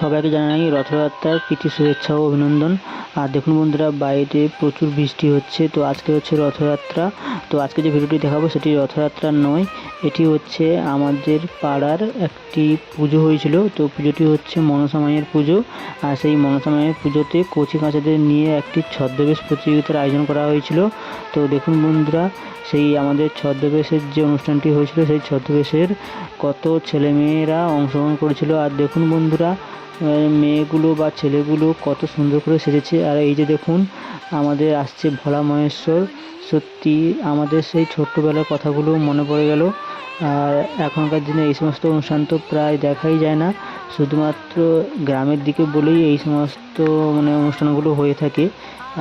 সবাইকে জানাই রথযাত্রার প্রীতি, শুভেচ্ছা ও অভিনন্দন। আর দেখুন বন্ধুরা বাইরে প্রচুর বৃষ্টি হচ্ছে, তো আজকে হচ্ছে রথযাত্রা। তো আজকে যে ভিডিওটি দেখাবো সেটি রথযাত্রা নয়, এটি হচ্ছে আমাদের পাড়ার একটি পুজো হয়েছিল। তো পুজোটি হচ্ছে মনসা মায়ের পুজো, আর সেই মনসা মায়ের পুজোতে কচি কাঁচাদের নিয়ে একটি ছদ্মবেশ প্রতিযোগিতার আয়োজন করা হয়েছিল। তো দেখুন বন্ধুরা, সেই আমাদের ছদ্মবেশের যে অনুষ্ঠানটি হয়েছিল, সেই ছদ্মবেশের কত ছেলেমেয়েরা অংশগ্রহণ করেছিল। আর দেখুন বন্ধুরা মেয়েগুলো বা ছেলেগুলো কত সুন্দর করে সেজেছে। আর এই যে দেখুন, আমাদের আসছে ভোলা মহেশ্বর। সত্যি আমাদের সেই ছোট্টবেলার কথাগুলো মনে পড়ে গেল। আর এখনকার দিনে এই সমস্ত অনুষ্ঠান তো প্রায় দেখাই যায় না। শুধুমাত্র গ্রামের দিকে বলেই এই সমস্ত মানে অনুষ্ঠানগুলো হয়ে থাকে।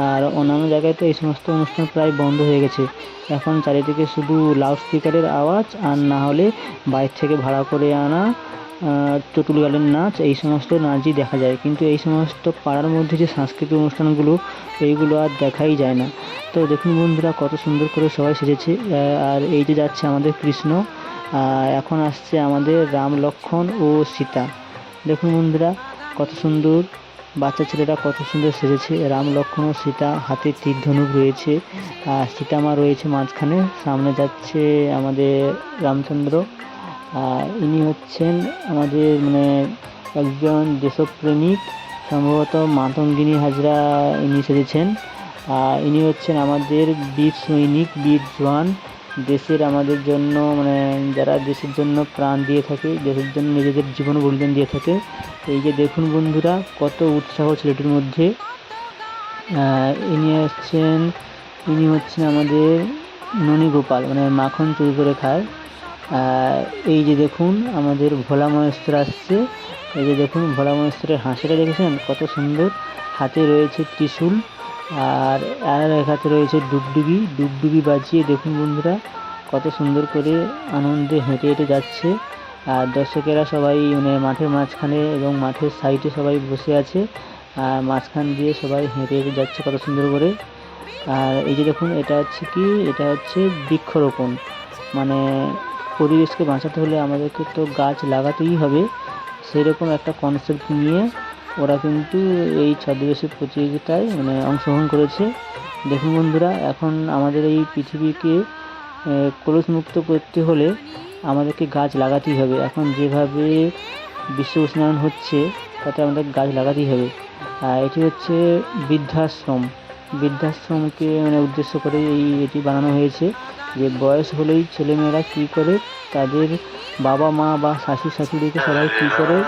আর অন্যান্য জায়গায় তো এই সমস্ত অনুষ্ঠান প্রায় বন্ধ হয়ে গেছে। এখন চারিদিকে শুধু লাউড স্পিকারের আওয়াজ, আর না হলে বাইরে থেকে ভাড়া করে আনা। চতুল গালের নাচ, এই সমস্ত নাচই দেখা যায়। কিন্তু এই সমস্ত পাড়ার মধ্যে যে সাংস্কৃতিক অনুষ্ঠানগুলো, এইগুলো আর দেখাই যায় না। তো দেখুন বন্ধুরা, কত সুন্দর করে সবাই সেজেছে। আর এই যে যাচ্ছে আমাদের কৃষ্ণ এখন আসছে আমাদের রাম লক্ষণ ও সীতা। দেখুন বন্ধুরা, কত সুন্দর বাচ্চা ছেলেরা কত সুন্দর সেজেছে। রাম লক্ষণ ও সীতা হাতে তীর ধনুক রয়েছে। আর সীতা মা রয়েছে মাঝখানে, সামনে যাচ্ছে আমাদের রামচন্দ্র। ইনি হচ্ছেন আমাদের মানে একজন দেশপ্রেমিক, সম্ভবত মাতঙ্গিনী হাজরা ইনি সেজেছেন ইনি হচ্ছেন আমাদের বীর সৈনিক, বীর জওয়ান। দেশের আমাদের জন্য মানে যারা দেশের জন্য প্রাণ দিয়ে থাকে, দেশের জন্য নিজেদের জীবন বলিদান দিয়ে থাকে, এই যে দেখুন বন্ধুরা, কত উৎসাহ ছেলেটির মধ্যে। ইনি হচ্ছেন ইনি হচ্ছেন আমাদের ননী গোপাল মানে মাখন চুরি করে খায় এই যে দেখুন, আমাদের ভোলা মহেশ্বর আসছে। এই যে দেখুন, ভোলা মহেশ্বরের হাঁসিটা দেখেছেন? কত সুন্দর। হাতে রয়েছে ত্রিশূল, আর আর এক হাতে রয়েছে ডুগডুগি। ডুগডুগি বাজিয়ে দেখুন বন্ধুরা, কত সুন্দর করে আনন্দে হেঁটে হেঁটে যাচ্ছে। আর দর্শকেরা সবাই মানে মাঠের মাঝখানে এবং মাঠের সাইডে সবাই বসে আছে। আর মাঝখান দিয়ে সবাই হেঁটে হেঁটে যাচ্ছে কত সুন্দর করে। আর এই যে দেখুন, এটা হচ্ছে কি? এটা হচ্ছে বৃক্ষরোপণ। মানে পরিবেশকে বাঁচাতে হলে আমাদেরকে তো গাছ লাগাতেই হবে। সেই রকম একটা কনসেপ্ট নিয়ে ওরা কিন্তু এই ছদ্মবেশী প্রতিযোগিতায় মানে অংশগ্রহণ করেছে। দেখুন বন্ধুরা, এখন আমাদের এই পৃথিবীকে কলস মুক্ত করতে হলে আমাদেরকে গাছ লাগাতেই হবে। এখন যেভাবে বিশ্ব উষ্ণায়ন হচ্ছে, তাতে আমাদের গাছ লাগাতেই হবে। আর এটি হচ্ছে বৃদ্ধাশ্রম। বৃদ্ধাশ্রমকে মানে উদ্দেশ্য করে এই এটি বানানো হয়েছে। যে বয়স হলেই ছেলেমেয়েরা কী করে? তাদের বাবা মা বা শাশুড়ি শাশুড়িকে সবাই কী করে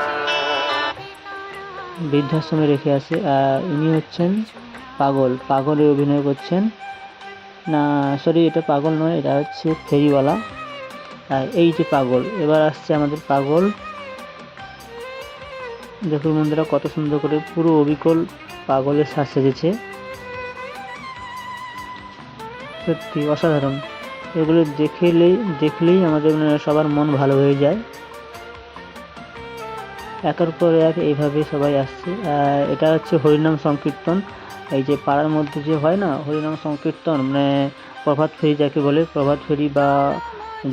বৃদ্ধাশ্রমে রেখে আসে। আর ইনি হচ্ছেন পাগল। পাগলে অভিনয় করছেন। না সরি এটা পাগল নয়, এটা হচ্ছে ফেরিওয়ালা। আর এই যে পাগল, এবার আসছে আমাদের পাগল। দেখুন বন্ধুরা, কত সুন্দর করে পুরো অবিকল পাগলের সাজ সেজেছে। সত্যি অসাধারণ। এগুলো দেখলেই দেখলেই আমাদের সবার মন ভালো হয়ে যায়। একের পর এক এইভাবে সবাই আসছে। এটা হচ্ছে হরিনাম সংকীর্তন। এই যে পাড়ার মধ্যে যে হয় না, হরিনাম সংকীর্তন মানে প্রভাত ফেরি যাকে বলে, প্রভাত ফেরি বা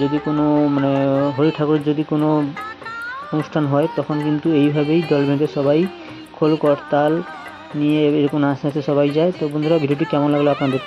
যদি কোনো মানে হরি ঠাকুরের যদি কোনো অনুষ্ঠান হয়, তখন কিন্তু এইভাবেই দল বেঁধে সবাই খোল করতাল নিয়ে এরকম আস্তে আস্তে সবাই যায়। তো বন্ধুরা, ভিডিওটি কেমন লাগল আপনাদের?